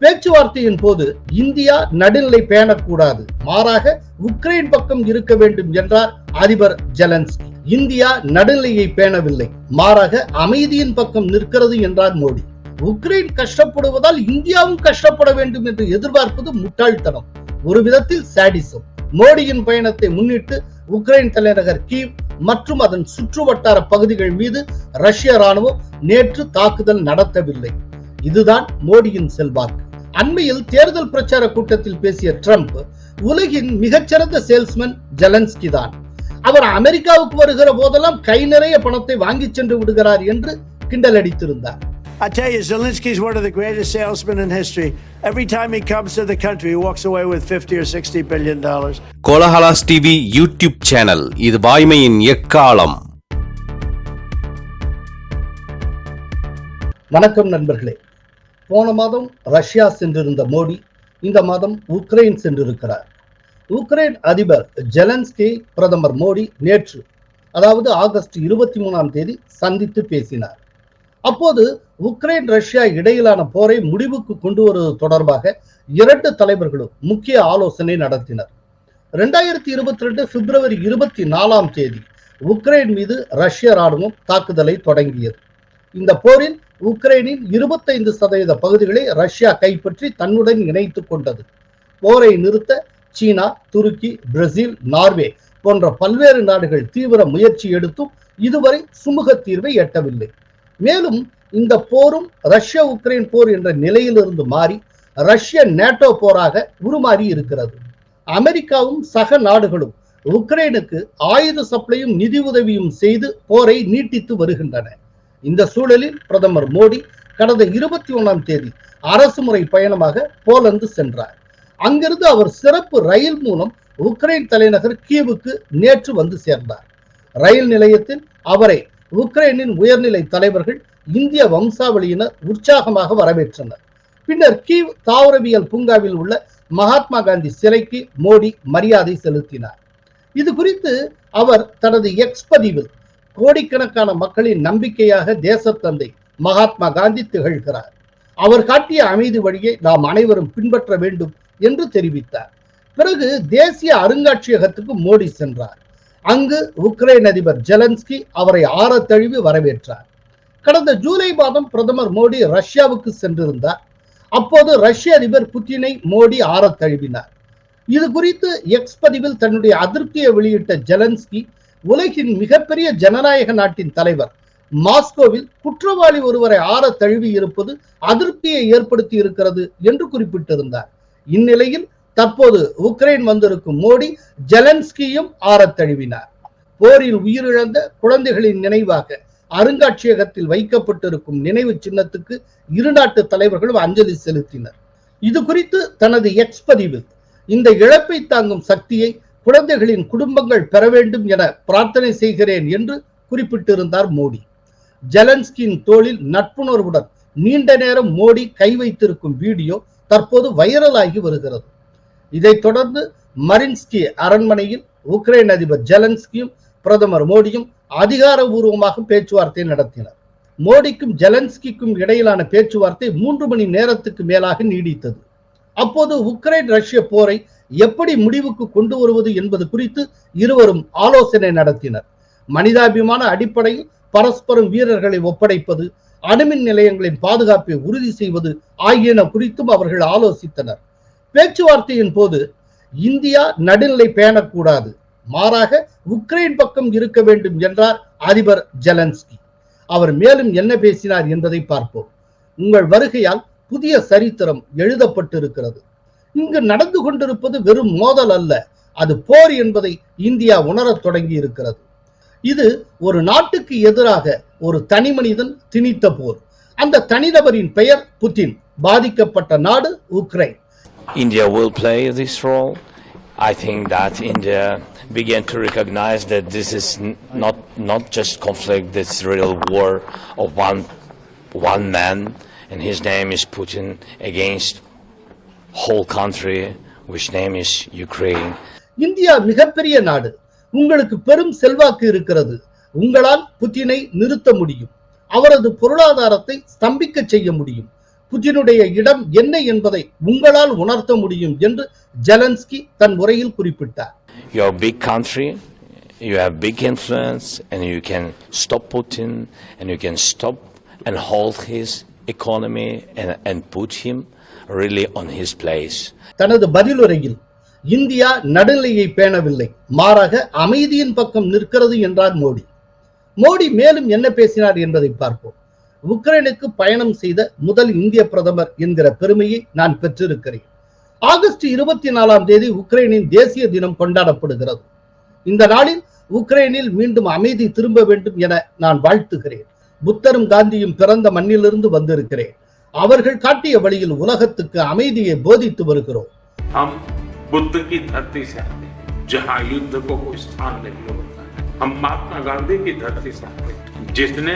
பேச்சுவார்த்தையின் போது இந்தியா நடுநிலை பேணக்கூடாது. மாறாக உக்ரைன் பக்கம் இருக்க வேண்டும் என்றார் அதிபர் ஜெலன்ஸ்கி. இந்தியா நடுநிலையை பேணவில்லை. மாறாக அமைதியின் பக்கம் நிற்கிறது என்றார் மோடி. உக்ரைன் கஷ்டப்படுவதால் இந்தியாவும் கஷ்டப்பட வேண்டும் என்று எதிர்பார்ப்பது முட்டாள்தனம். ஒரு விதத்தில் சாடிசம் மோடியின் பயணத்தை முன்னிட்டு உக்ரைன் தலைநகர் கீவ் மற்றும் அதன் சுற்றுவட்டார பகுதிகள் மீது ரஷ்ய ராணுவம் நேற்று தாக்குதல் நடத்தவில்லை. இதுதான் மோடியின் செல்வாக்கு. அண்மையில் தேர்தல் பிரச்சார கூட்டத்தில் பேசிய ட்ரம்ப் உலகின் மிகச்சிறந்த சேல்ஸ்மேன் ஜெலன்ஸ்கி தான் அவர் அமெரிக்காவுக்கு வருகிற போதெல்லாம் கை நிறைய பணத்தை வாங்கி சென்று விடுகிறார் என்று கிண்டல் அடித்திருந்தார் I tell you, Zelensky's one of the greatest salesmen in history. Every time he comes to the country, he walks away with 50 or 60 billion dollars. Kolahalas TV YouTube channel இது வாய்மையின் எக்காலம் வணக்கம் நண்பர்களே போன மாதம் ரஷ்யா சென்றிருந்த மோடி இந்த மாதம் உக்ரைன் சென்றிருக்கிறார். உக்ரைன் அதிபர் ஜெலன்ஸ்கி பிரதமர் மோடி நேற்று அதாவது ஆகஸ்ட் இருபத்தி மூணாம் தேதி சந்தித்து பேசினார். அப்போது உக்ரைன் ரஷ்யா இடையிலான போரை முடிவுக்கு கொண்டு வருவது தொடர்பாக இரண்டு தலைவர்களும் முக்கிய ஆலோசனை நடத்தினர். ரெண்டாயிரத்தி இருபத்தி ரெண்டு பிப்ரவரி இருபத்தி நாலாம் தேதி உக்ரைன் மீது ரஷ்ய ராணுவம் தாக்குதலை தொடங்கியது. இந்த போரில் உக்ரைனின் இருபத்தைந்து சதவீத பகுதிகளை ரஷ்யா கைப்பற்றி தன்னுடன் இணைத்துக் கொண்டது. போரை நிறுத்த சீனா துருக்கி பிரேசில் நார்வே போன்ற பல்வேறு நாடுகள் தீவிர முயற்சி எடுத்தும் இதுவரை சுமூக தீர்வை எட்டவில்லை. மேலும் இந்த போரும் ரஷ்ய உக்ரைன் போர் என்ற நிலையிலிருந்து மாறி ரஷ்ய நேட்டோ போராக உருமாறி இருக்கிறது. அமெரிக்காவும் சக நாடுகளும் உக்ரைனுக்கு ஆயுத சப்ளையும் நிதி உதவியும் செய்து போரை நீட்டித்து வருகின்றன. இந்த சூழலில் பிரதமர் மோடி கடந்த இருபத்தி ஒன்றாம் தேதி அரசு முறை பயணமாக போலந்து சென்றார். அங்கிருந்து அவர் சிறப்பு ரயில் மூலம் உக்ரைன் தலைநகர் கீவுக்கு நேற்று வந்து சேர்ந்தார். ரயில் நிலையத்தில் அவரை உக்ரைனின் உயர்நிலை தலைவர்கள் இந்திய வம்சாவளியினர் உற்சாகமாக வரவேற்றனர். பின்னர் கீவ் தாவரவியல் பூங்காவில் உள்ள மகாத்மா காந்தி சிலைக்கு மோடி மரியாதை செலுத்தினார். இது குறித்து அவர் தனது எக்ஸ் பதிவில் கோடிக்கணக்கான மக்களின் நம்பிக்கையாக தேசத்தந்தை மகாத்மா காந்தி திகழ்கிறார். அவர் காட்டிய அமைதி வழியை நாம் அனைவரும் பின்பற்ற வேண்டும் என்று தெரிவித்தார். பிறகு தேசிய அருங்காட்சியகத்துக்கு மோடி சென்றார். அங்கு உக்ரைன் அதிபர் ஜெலன்ஸ்கி அவரை ஆற தழுவி வரவேற்றார். கடந்த ஜூலை மாதம் பிரதமர் மோடி ரஷ்யாவுக்கு சென்றிருந்தார். அப்போது ரஷ்ய அதிபர் புட்டினை மோடி ஆற தழுவினார் இது குறித்து எக்ஸ் பதிவில் தன்னுடைய அதிருப்தியை வெளியிட்ட ஜெலன்ஸ்கி உலகின் மிகப்பெரிய ஜனநாயக நாட்டின் தலைவர். மாஸ்கோவில் குற்றவாளி ஒருவரை ஆற தழுவி இருப்பது அதிருப்தியை ஏற்படுத்தி இருக்கிறது என்று குறிப்பிட்டிருந்தார். இந்நிலையில் தற்போது உக்ரைன் வந்திருக்கும் மோடி ஜெலன்ஸ்கியும் ஆற தழுவினார். போரில் உயிரிழந்த குழந்தைகளின் நினைவாக அருங்காட்சியகத்தில் வைக்கப்பட்டிருக்கும் நினைவு சின்னத்துக்கு இரு நாட்டு தலைவர்களும் அஞ்சலி செலுத்தினர். இது குறித்து தனது எக்ஸ் பதிவில் இந்த இழப்பை தாங்கும் சக்தியை குழந்தைகளின் குடும்பங்கள் பெற வேண்டும் என பிரார்த்தனை செய்கிறேன் என்று குறிப்பிட்டிருந்தார் மோடி. ஜெலன்ஸ்கியின் தோளில் நட்புணர்வுடன் நீண்ட நேரம் மோடி கை வைத்திருக்கும் வீடியோ தற்போது வைரலாகி வருகிறது. இதைத் தொடர்ந்து மரின்ஸ்கி அரண்மனையில் உக்ரைன் அதிபர் ஜெலன்ஸ்கியும் பிரதமர் மோடியும் அதிகாரபூர்வமாக பேச்சுவார்த்தை நடத்தினர். மோடிக்கும் ஜெலன்ஸ்கிக்கும் இடையிலான பேச்சுவார்த்தை மூன்று மணி நேரத்துக்கு மேலாக நீடித்தது. அப்போது உக்ரைன் ரஷ்ய போரை எப்படி முடிவுக்கு கொண்டு வருவது என்பது குறித்து இருவரும் ஆலோசனை நடத்தினர். மனிதாபிமான அடிப்படையில் பரஸ்பரம் வீரர்களை ஒப்படைப்பது அணுமின் நிலையங்களின் பாதுகாப்பை உறுதி செய்வது ஆகியன குறித்தும் அவர்கள் ஆலோசித்தனர். பேச்சுவார்த்தையின் போது இந்தியா நடுநிலை பேணக்கூடாது மாறாக உக்ரைன் பக்கம் இருக்க வேண்டும் என்றார் அதிபர் ஜெலன்ஸ்கி. அவர் மேலும் என்ன பேசினார் என்பதை பார்ப்போம். உங்கள் வருகையால் புதிய சரித்திரம் எழுதப்பட்டிருக்கிறது. இங்கு நடந்து கொண்டிருப்பது வெறும் மோதல் அல்ல. அது போர் என்பதை இந்தியா உணரத் தொடங்கி இருக்கிறது இது ஒரு நாட்டுக்கு எதிராக ஒரு தனி மனிதன் திணித்த போர். அந்த தனிநபரின் பெயர் புட்டின் பாதிக்கப்பட்ட நாடு Ukraine. India will play this role. I think that India began to recognize that this is not not just conflict; this real war of one one man, and his name is Putin against whole country, which name is Ukraine. India மிகப்பெரிய நாடு உங்களுக்கு பெரும் செல்வாக்கு இருக்கிறது உங்களால் புட்டினை நிறுத்த முடியும் அவரது பொருளாதாரத்தை ஸ்தம்பிக்க செய்ய முடியும் புதினுடைய இடம் என்ன என்பதை உங்களால் உணர்த்த முடியும் என்று ஜெலன்ஸ்கி தன் உரையில் குறிப்பிட்டார் You're a big country, you have big influence, and you can stop Putin, and you can stop and hold his economy and, and put him really on his place. தனது பதிலுரையில் இந்தியா நடுநிலையை பேணவில்லை மாறாக அமைதியின் பக்கம் நிற்கிறது என்றார் மோடி. மோடி மேலும் என்ன பேசினார் என்பதை பார்ப்போம். உக்ரைனுக்கு பயணம் செய்த முதல் இந்திய பிரதமர் என்கிற பெருமையை நான் பெற்றிருக்கிறேன். ஆகஸ்ட் இருபத்தி நாலாம் தேதி உக்ரைனின் தேசிய தினம் கொண்டாடப்படுகிறது. இந்த நாளில் உக்ரைனில் மீண்டும் அமைதி திரும்ப வேண்டும் என நான் வாழ்த்துகிறேன். புத்தரும் காந்தியும் பிறந்த மண்ணிலிருந்து வந்திருக்கிறேன் அவர்கள் காட்டிய வழியில் உலகத்துக்கு அமைதியை போதித்து வருகிறோம் हम बुद्ध की धरती से आते हैं जहां युद्ध को कोई स्थान नहीं होता है हम महात्मा गांधी की धरती से आते हैं जिसने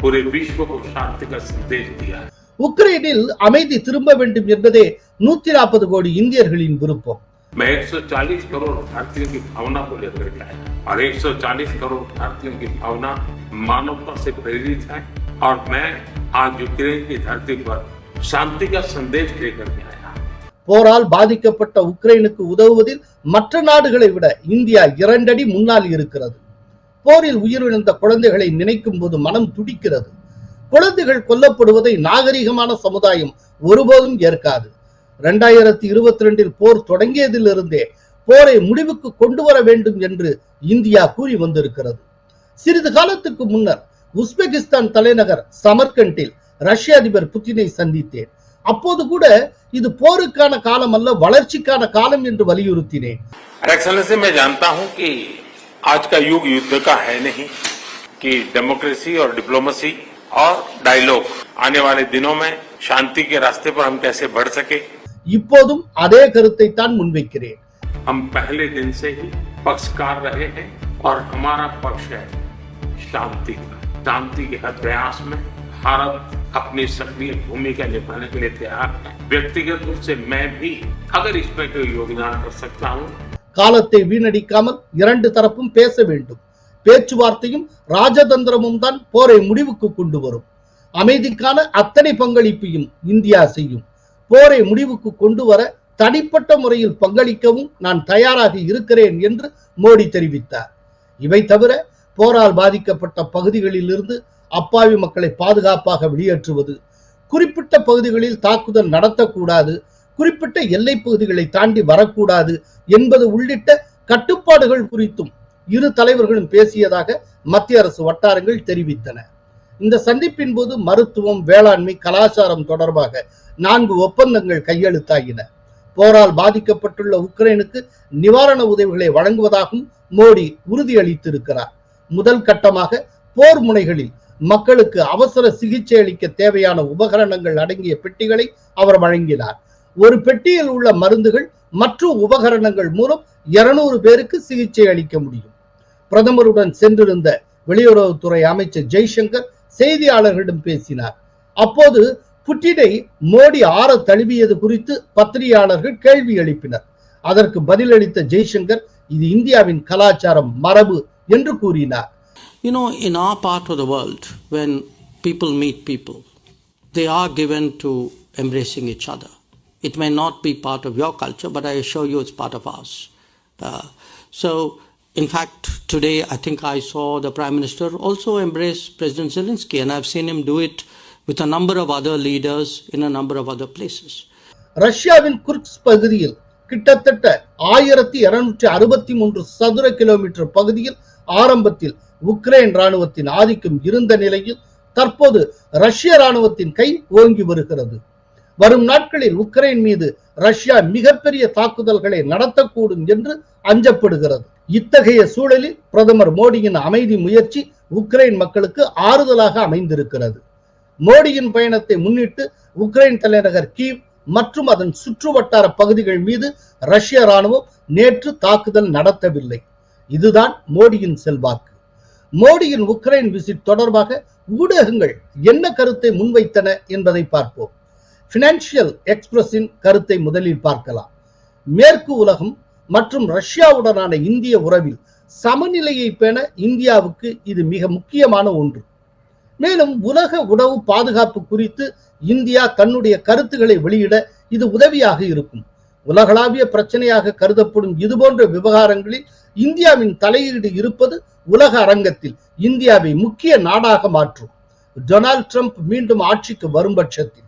पूरे विश्व को शांति का संदेश दिया है உக்ரைனில் அமைதி திரும்ப வேண்டும் என்பதே நூத்தி நாற்பது கோடி இந்தியர்களின் விருப்பம் मैं 140 करोड़ भारतीयों की भावना को लेकर के आया और 140 करोड़ भारतीयों की भावना मानवता से प्रेरित है और मैं आज यूक्रेन की धरती पर शांति का संदेश लेकर के आया போரால் பாதிக்கப்பட்ட உக்ரைனுக்கு உதவுவதில் மற்ற நாடுகளை விட இந்தியா இரண்டடி முன்னால் இருக்கிறது போரில் உயிரிழந்த குழந்தைகளை நினைக்கும் போது மனம் துடிக்கிறது குழந்தைகள் கொல்லப்படுவதை நாகரிகமான சமுதாயம் ஒருபோதும் ஏற்காது இரண்டாயிரத்தி இருபத்தி ரெண்டில் போர் தொடங்கியதிலிருந்தே போரை முடிவுக்கு கொண்டு வர வேண்டும் என்று இந்தியா கூறி வந்திருக்கிறது சிறிது காலத்துக்கு முன்னர் உஸ்பெகிஸ்தான் தலைநகர் சமர்கண்டில் ரஷ்ய அதிபர் புட்டினை சந்தித்தேன் அப்போது கூட இது போருக்கான காலம் அல்ல வளர்ச்சிக்கான காலம் என்று வலியுறுத்தினேன் एक्सलेंसी मैं जानता हूं कि आज का युग युद्ध का है नहीं कि डेमोक्रेसी और डिप्लोमेसी और डायलॉग आने वाले दिनों में शांति के रास्ते पर हम कैसे बढ़ सके இப்போதும் அதே கருத்தை தான் முன்வைக்கிறேன் हम पहले दिन से ही पक्षकार रहे हैं और हमारा पक्ष है शांति का शांति के हर प्रयास में भारत अपनी सक्रिय भूमिका निभाने के लिए तैयार है व्यक्तिगत रूप से मैं भी अगर इसमें कोई योगदान कर सकता हूँ காலத்தை வீணடிக்காமல் இரண்டு தரப்பும் பேச வேண்டும் பேச்சுவார்த்தையும் ராஜதந்திரமும் தான் போரை முடிவுக்கு கொண்டு வரும் அமைதிக்கான அத்தனை பங்களிப்பையும் இந்தியா செய்யும் போரை முடிவுக்கு கொண்டு வர தனிப்பட்ட முறையில் பங்களிக்கவும் நான் தயாராக இருக்கிறேன் என்று மோடி தெரிவித்தார். இவை தவிர போரால் பாதிக்கப்பட்ட பகுதிகளில் இருந்து அப்பாவி மக்களை பாதுகாப்பாக வெளியேற்றுவது குறிப்பிட்ட பகுதிகளில் தாக்குதல் நடத்தக்கூடாது குறிப்பிட்ட எல்லை பகுதிகளை தாண்டி வரக்கூடாது என்பது உள்ளிட்ட கட்டுப்பாடுகள் குறித்தும் இரு தலைவர்களும் பேசியதாக மத்திய அரசு வட்டாரங்கள் தெரிவித்தன. இந்த சந்திப்பின் போது மருத்துவம் வேளாண்மை கலாச்சாரம் தொடர்பாக நான்கு ஒப்பந்தங்கள் கையெழுத்தாகின. போரால் பாதிக்கப்பட்டுள்ள உக்ரைனுக்கு நிவாரண உதவிகளை வழங்குவதாகவும் மோடி உறுதியளித்திருக்கிறார். முதல் கட்டமாக போர் முனைகளில் மக்களுக்கு அவசர சிகிச்சை அளிக்க தேவையான உபகரணங்கள் அடங்கிய பெட்டிகளை அவர் வழங்கினார். ஒரு பெட்டியில் உள்ள மருந்துகள் மற்றும் உபகரணங்கள் மூலம் இருநூறு பேருக்கு சிகிச்சை அளிக்க முடியும். பிரதமருடன் சென்றிருந்த வெளியுறவுத்துறை அமைச்சர் ஜெய்சங்கர் செய்தியாளர்களிடம் பேசினார். அப்போது புட்டினை மோடி ஆற தழுவியது குறித்து பத்திரிகையாளர்கள் கேள்வி எழுப்பினர் அதற்கு பதிலளித்த ஜெய்சங்கர் இது இந்தியாவின் கலாச்சாரம் மரபு என்று கூறினார் You know, in our part of the world, when people meet people, they are given to embracing each other. It may not be part of your culture, but I assure you it's part of ours. Uh, so, in fact, today I think I saw the Prime Minister also embrace President Zelensky, and I've seen him do it with a number of other leaders in a number of other places. ரஷ்யாவின் குர்க்ஸ் பகுதியில் கிட்டத்தட்ட ஆயிரத்தி இருநூற்றி அறுபத்தி மூன்று சதுர kilometre பகுதியில் ஆரம்பத்தில் உக்ரைன் ராணுவத்தின் ஆதிக்கம் இருந்த நிலையில் தற்போது ரஷ்ய ராணுவத்தின் கை ஓங்கி வருகிறது. வரும் நாட்களில் உக்ரைன் மீது ரஷ்யா மிகப்பெரிய தாக்குதல்களை நடத்தக்கூடும் என்று அஞ்சப்படுகிறது. இத்தகைய சூழலில் பிரதமர் மோடியின் அமைதி முயற்சி உக்ரைன் மக்களுக்கு ஆறுதலாக அமைந்திருக்கிறது. மோடியின் பயணத்தை முன்னிட்டு உக்ரைன் தலைநகர் கீவ் மற்றும் அதன் சுற்றுவட்டார பகுதிகள் மீது ரஷ்ய ராணுவம் நேற்று தாக்குதல் நடத்தவில்லை. இதுதான் மோடியின் செல்வாக்கு. மோடியின் உக்ரைன் விசிட் தொடர்பாக ஊடகங்கள் என்ன கருத்தை முன்வைத்தன என்பதை பார்ப்போம். பினான்சியல் எக்ஸ்பிரஸின் கருத்தை முதலில் பார்க்கலாம். மேற்கு உலகம் மற்றும் ரஷ்யாவுடனான இந்திய உறவில் சமநிலையை பேண இந்தியாவுக்கு இது மிக முக்கியமான ஒன்று. மேலும் உலக உணவு பாதுகாப்பு குறித்து இந்தியா தன்னுடைய கருத்துக்களை வெளியிட இது உதவியாக இருக்கும். உலகளாவிய பிரச்சனையாக கருதப்படும் இதுபோன்ற விவகாரங்களில் இந்தியாவின் தலையீடு இருப்பது உலக அரங்கத்தில் இந்தியாவை முக்கிய நாடாக மாற்றும். டொனால்ட் ட்ரம்ப் மீண்டும் ஆட்சிக்கு வரும் பட்சத்தில்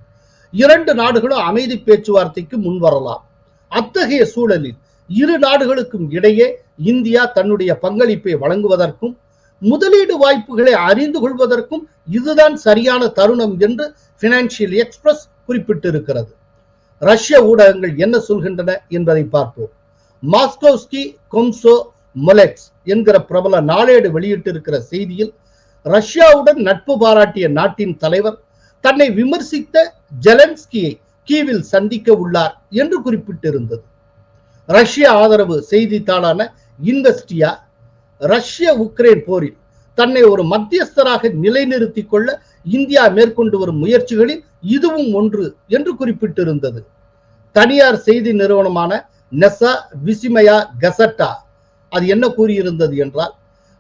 இரண்டு நாடுகளும் அமைதி பேச்சுவார்த்தைக்கு முன்வரலாம். அத்தகைய சூழலில் இரு நாடுகளுக்கும் இடையே இந்தியா தன்னுடைய பங்களிப்பை வழங்குவதற்கும் முதலீடு வாய்ப்புகளை அறிந்து கொள்வதற்கும் இதுதான் சரியான தருணம் என்று பினான்சியல் எக்ஸ்பிரஸ் குறிப்பிட்டிருக்கிறது. ரஷ்ய ஊடகங்கள் என்ன சொல்கின்றன என்பதை பார்ப்போம். மாஸ்கோஸ்கி கொம்சோ மொலெக்ஸ் என்கிற பிரபல நாளேடு வெளியிட்டிருக்கிற செய்தியில் ரஷ்யாவுடன் நட்பு பாராட்டிய நாட்டின் தலைவர் தன்னை விமர்சித்த ஜெலன்ஸ்கியை கீவில் சந்திக்க உள்ளார் என்று குறிப்பிட்டிருந்தது. ரஷ்ய ஆதரவு செய்தித்தாளான இன்வெஸ்டியா ரஷ்ய உக்ரைன் போரில் தன்னை ஒரு மத்தியஸ்தராக நிலைநிறுத்திக் கொள்ள இந்தியா மேற்கொண்டு வரும் முயற்சிகளில் இதுவும் ஒன்று என்று குறிப்பிட்டிருந்தது. தனியார் செய்தி நிறுவனமான நெசா விசிமயா கசட்டா அது என்ன கூறியிருந்தது என்றால்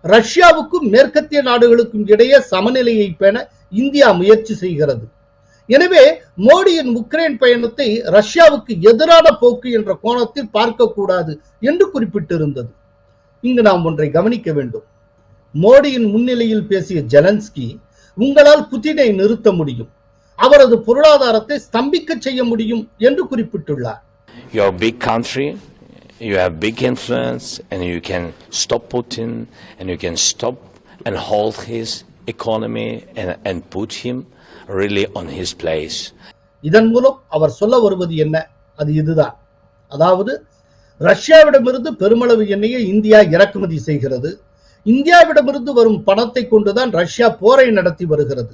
ரஷ்யாவுக்கும் மேற்கத்திய நாடுகளுக்கும் இடையே சமநிலையை பேண இந்தியா முயற்சி செய்கிறது. எனவே மோடியின் உக்ரைன் பயணத்தை ரஷ்யாவுக்கு எதிரான போக்கு என்ற கோணத்தில் பார்க்கக்கூடாது என்று குறிப்பிட்டிருந்தது. இங்கு நாம் ஒன்றை கவனிக்க வேண்டும். மோடியின் முன்னிலையில் பேசிய ஜெலன்ஸ்கி உங்களால் புதினை நிறுத்த முடியும். அவரது பொருளாதாரத்தை ஸ்தம்பிக்க செய்ய முடியும் என்று குறிப்பிட்டுள்ளார். You're a big country, you have big influence, and you can stop Putin, and you can stop and hold his economy and, and put him really on his place. இதன் மூலம் அவர் சொல்ல வருவது என்ன? அது இதுதான். அதாவது ரஷ்யாவிடமிருந்து பெருமளவு எண்ணெயை இந்தியா இறக்குமதி செய்கிறது. இந்தியாவிடமிருந்து வரும் பணத்தை கொண்டுதான் ரஷ்யா போரை நடத்தி வருகிறது.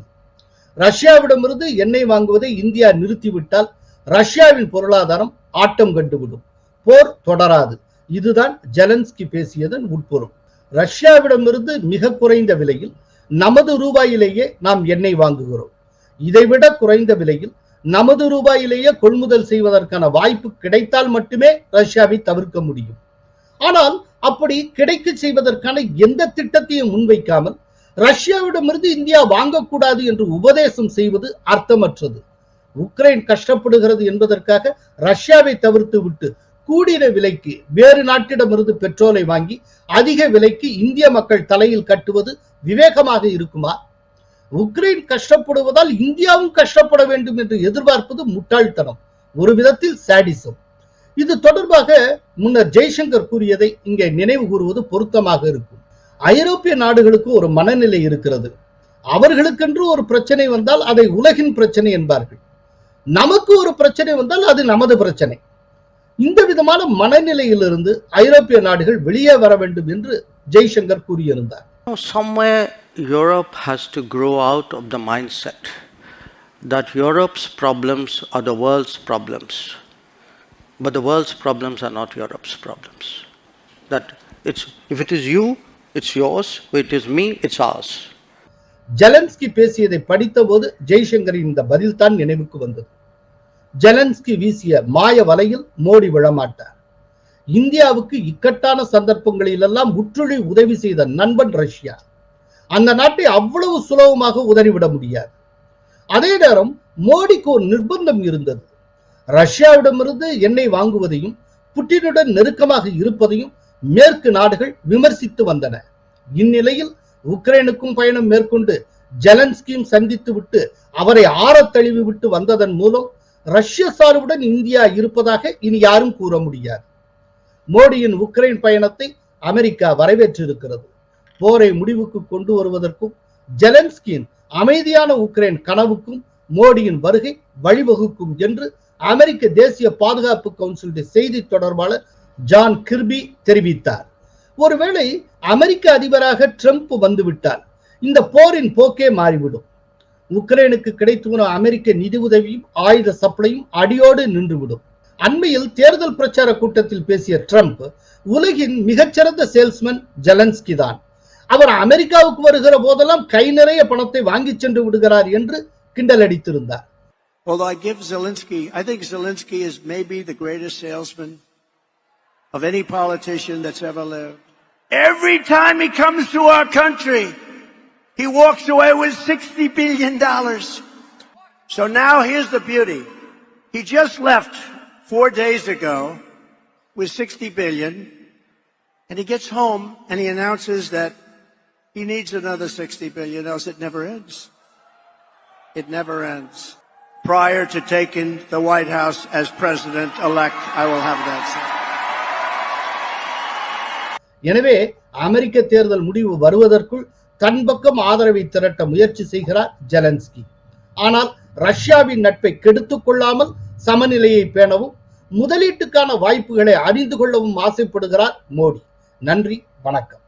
ரஷ்யாவிடமிருந்து எண்ணெய் வாங்குவதை இந்தியா நிறுத்திவிட்டால் ரஷ்யாவின் பொருளாதாரம் ஆட்டம் கண்டுவிடும். போர் தொடராது. இதுதான் ஜெலன்ஸ்கி பேசியதன் உட்பொருள். ரஷ்யாவிடமிருந்து மிக குறைந்த விலையில் நமது ரூபாயிலேயே நாம் எண்ணெய் வாங்குகிறோம். இதைவிட குறைந்த விலையில் நமது ரூபாயிலேயே கொள்முதல் செய்வதற்கான வாய்ப்பு கிடைத்தால் மட்டுமே ரஷ்யாவை தவிர்க்க முடியும். ஆனால் அப்படி கிடைக்க செய்வதற்கான எந்த திட்டத்தையும் முன்வைக்காமல் ரஷ்யாவிடமிருந்து இந்தியா வாங்கக்கூடாது என்று உபதேசம் செய்வது அர்த்தமற்றது. உக்ரைன் கஷ்டப்படுகிறது என்பதற்காக ரஷ்யாவை தவிர்த்து விட்டு கூடின விலைக்கு வேறு நாட்டிடமிருந்து பெட்ரோலை வாங்கி அதிக விலைக்கு இந்திய மக்கள் தலையில் கட்டுவது விவேகமாக இருக்குமா? உக்ரைன் கஷ்டப்படுவதால் இந்தியாவும் கஷ்டப்பட வேண்டும் என்று எதிர்பார்ப்பது முட்டாள்தனம். ஒரு விதத்தில் சாடிசம் இது தொடர்பாக முன்னர் ஜெய்சங்கர் கூறியதை இங்கே நினைவு கூறுவது பொருத்தமாக இருக்கும். ஐரோப்பிய நாடுகளுக்கு ஒரு மனநிலை இருக்கிறது. அவர்களுக்கென்று ஒரு பிரச்சனை வந்தால் அதை உலகின் பிரச்சனை என்பார்கள். நமக்கு ஒரு பிரச்சனை வந்தால் அது நமது பிரச்சனை. இந்த விதமான மனநிலையிலிருந்து ஐரோப்பிய நாடுகள் வெளியே வர வேண்டும் என்று ஜெய்சங்கர் கூறியிருந்தார். Europe has to grow out of the mindset that Europe's problems are the world's problems. But the world's problems are not Europe's problems. That it's, if it is you, it's yours. If it is me, it's ours. Zelensky பேசியதை படித்தபோது ஜெய்சங்கரின் இந்த பதில் தான் நினைவுக்கு வந்தது Zelensky வீசிய மாய வலையில் மோடி விழமாட்டார் இந்தியாவுக்கு இக்கட்டான சந்தர்ப்பங்களிலெல்லாம் உற்றுழி உதவி செய்த நண்பன் ரஷ்யா அந்த நாட்டை அவ்வளவு சுலபமாக உதறிவிட முடியாது. அதே நேரம் மோடிக்கு ஒரு நிர்பந்தம் இருந்தது. ரஷ்யாவிடமிருந்து எண்ணெய் வாங்குவதையும் புட்டினுடன் நெருக்கமாக இருப்பதையும் மேற்கு நாடுகள் விமர்சித்து வந்தன. இந்நிலையில் உக்ரைனுக்கும் பயணம் மேற்கொண்டு ஜெலன்ஸ்கியும் சந்தித்து விட்டு அவரை ஆற தழுவி விட்டு வந்ததன் மூலம் ரஷ்ய சார்புடன் இந்தியா இருப்பதாக இனி யாரும் கூற முடியாது. மோடியின் உக்ரைன் பயணத்தை அமெரிக்கா வரவேற்றிருக்கிறது. போரை முடிவுக்கு கொண்டு வருவதற்கும் ஜெலன்ஸ்கியின் அமைதியான உக்ரைன் கனவுக்கும் மோடியின் வருகை வழிவகுக்கும் என்று அமெரிக்க தேசிய பாதுகாப்பு கவுன்சிலுடைய செய்தி தொடர்பாளர் ஜான் கிர்பி தெரிவித்தார். ஒருவேளை அமெரிக்க அதிபராக ட்ரம்ப் வந்துவிட்டார் இந்த போரின் போக்கே மாறிவிடும். உக்ரைனுக்கு கிடைத்து வரும் அமெரிக்க நிதி உதவியும் ஆயுத சப்ளையும் அடியோடு நின்றுவிடும். அண்மையில் தேர்தல் பிரச்சார கூட்டத்தில் பேசிய ட்ரம்ப் உலகின் மிகச்சிறந்த சேல்ஸ்மேன் ஜெலன்ஸ்கி தான் அவர் அமெரிக்காவுக்கு வருகிற போதெல்லாம் கை நிறைய பணத்தை வாங்கி சென்று விடுகிறார் என்று கிண்டல் அடித்திருந்தார் Although I give Zelensky, I think Zelensky is maybe the greatest salesman of any politician that's ever lived. Every time he comes to our country, he walks away with $60 billion. So now here's the beauty. He just left four days ago with 60 billion and he gets home and he announces that he needs another 60 billion else it never ends. It never ends. Prior to taking the White House as president elect, I will have that said. எனவே அமெரிக்க தேர்தல் முடிவு வருவதற்குள் தன் பக்கம் ஆதரவை திரட்ட முயற்சி செய்கிறார் Zelensky ஆனால் ரஷ்யாவின் நட்பை கெடுத்துக் கொள்ளாமல் சமநிலையை பேணவும் முதலீட்டுக்கான வாய்ப்புகளை அறிந்து கொள்ளவும் ஆசைப்படுகிறார் மோடி நன்றி வணக்கம்